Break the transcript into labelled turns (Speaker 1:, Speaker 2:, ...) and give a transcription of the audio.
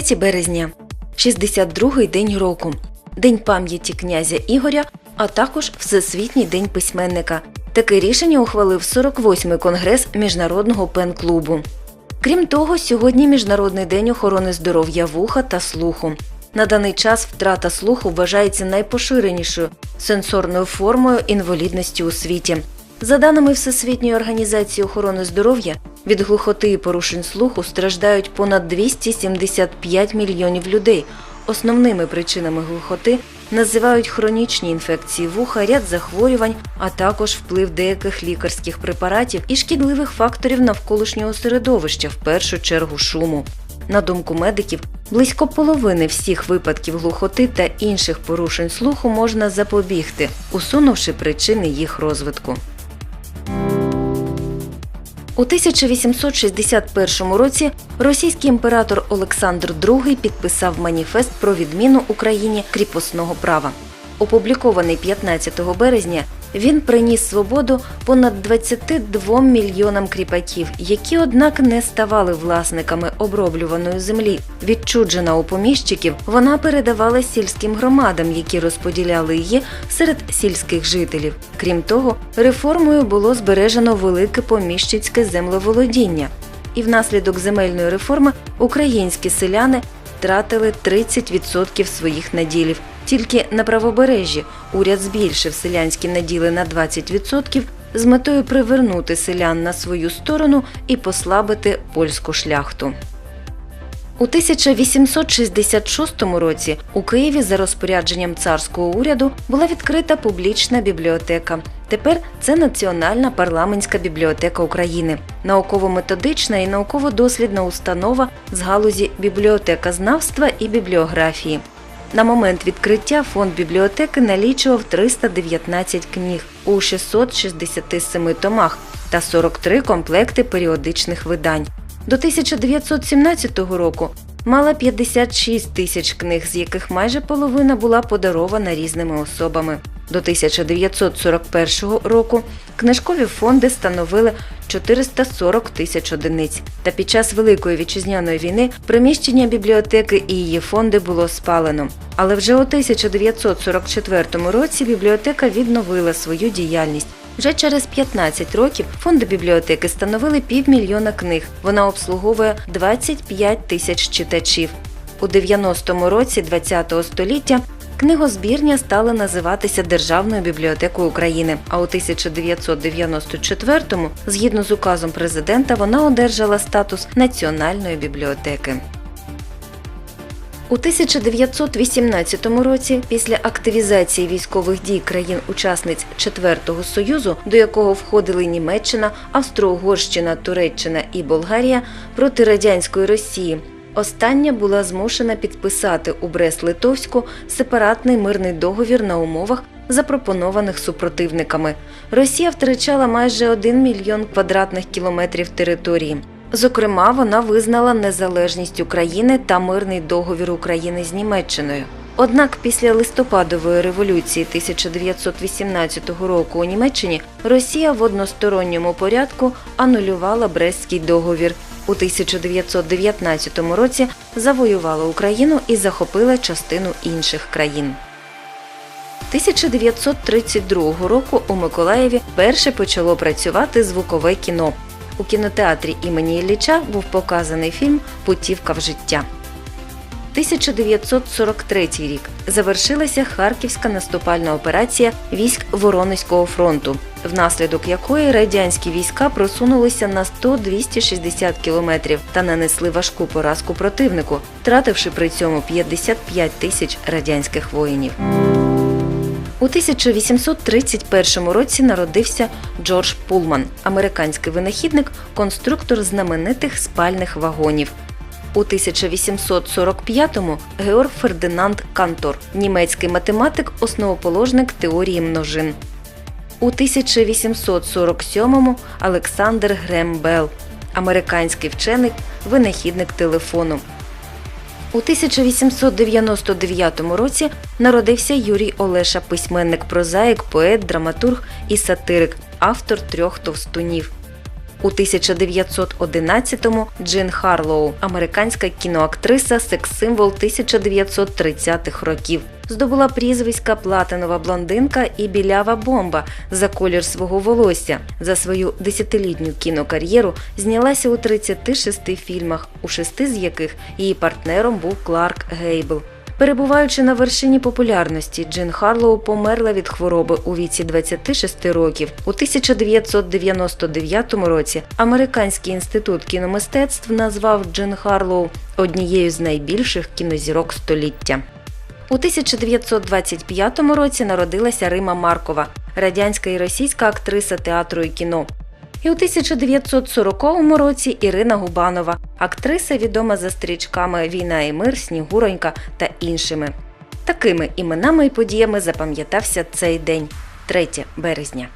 Speaker 1: 3 березня, 62-й день року, День пам'яті князя Ігоря, а також Всесвітній день письменника. Таке рішення ухвалив 48-й конгрес Міжнародного пен-клубу. Крім того, сьогодні Міжнародний день охорони здоров'я вуха та слуху. На даний час втрата слуху вважається найпоширенішою сенсорною формою інвалідності у світі. За даними Всесвітньої організації охорони здоров'я, від глухоти і порушень слуху страждають понад 275 мільйонів людей. Основними причинами глухоти називають хронічні інфекції вуха, ряд захворювань, а також вплив деяких лікарських препаратів і шкідливих факторів навколишнього середовища, в першу чергу шуму. На думку медиків, близько половини всіх випадків глухоти та інших порушень слуху можна запобігти, усунувши причини їх розвитку. У 1861 році російський імператор Олександр II підписав маніфест про відміну Україні кріпосного права. Опублікований 15 березня, він приніс свободу понад 22 мільйонам кріпаків, які, однак, не ставали власниками оброблюваної землі. Відчуджена у поміщиків, вона передавала сільським громадам, які розподіляли її серед сільських жителів. Крім того, реформою було збережено велике поміщицьке землеволодіння. І внаслідок земельної реформи українські селяни втратили 30% своїх наділів. Тільки на правобережжі уряд збільшив селянські наділи на 20% з метою привернути селян на свою сторону і послабити польську шляхту. У 1866 році у Києві за розпорядженням царського уряду була відкрита публічна бібліотека. Тепер це Національна парламентська бібліотека України, науково-методична і науково-дослідна установа з галузі бібліотекознавства і бібліографії. На момент відкриття фонд бібліотеки налічував 319 книг у 667 томах та 43 комплекти періодичних видань. До 1917 року мала 56 тисяч книг, з яких майже половина була подарована різними особами. До 1941 року книжкові фонди становили 440 тисяч одиниць. Та під час Великої вітчизняної війни приміщення бібліотеки і її фонди було спалено. Але вже у 1944 році бібліотека відновила свою діяльність. Вже через 15 років фонди бібліотеки становили півмільйона книг. Вона обслуговує 25 тисяч читачів. У 90-му році ХХ століття книгозбірня стала називатися Державною бібліотекою України. А у 1994-му, згідно з указом президента, вона одержала статус національної бібліотеки. У 1918 році, після активізації військових дій країн-учасниць Четвертого Союзу, до якого входили Німеччина, Австро-Угорщина, Туреччина і Болгарія проти радянської Росії, остання була змушена підписати у Брест-Литовську сепаратний мирний договір на умовах, запропонованих супротивниками. Росія втрачала майже 1 мільйон квадратних кілометрів території. Зокрема, вона визнала незалежність України та мирний договір України з Німеччиною. Однак після листопадової революції 1918 року у Німеччині Росія в односторонньому порядку анулювала Брестський договір. У 1919 році завоювала Україну і захопила частину інших країн. 1932 року у Миколаєві перше почало працювати звукове кіно. У кінотеатрі імені Ілліча був показаний фільм Путівка в життя. 1943 рік завершилася Харківська наступальна операція військ Воронезького фронту, внаслідок якої радянські війська просунулися на 100-260 кілометрів та нанесли важку поразку противнику, втративши при цьому 55 тисяч радянських воїнів. У 1831 році народився Джордж Пулман, американський винахідник, конструктор знаменитих спальних вагонів. У 1845-му Георг Фердинанд Кантор, німецький математик, основоположник теорії множин. У 1847-му Олександр Грем Белл, американський вчений, винахідник телефону. У 1899 році народився Юрій Олеша, письменник, прозаїк, поет, драматург і сатирик, автор трьох товстунів. У 1911-му Джин Харлоу, американська кіноактриса, секс-символ 1930-х років. Здобула прізвиська Платинова блондинка і білява бомба за колір свого волосся. За свою десятилітню кінокар'єру знялася у 36 фільмах, у шести з яких її партнером був Кларк Гейбл. Перебуваючи на вершині популярності, Джин Харлоу померла від хвороби у віці 26 років. У 1999 році Американський інститут кіномистецтв назвав Джин Харлоу однією з найбільших кінозірок століття. У 1925 році народилася Рима Маркова, радянська і російська актриса театру і кіно. І у 1940 році Ірина Губанова, актриса, відома за стрічками Війна і мир, Снігуронька та іншими. Такими іменами і подіями запам'ятався цей день 3 березня.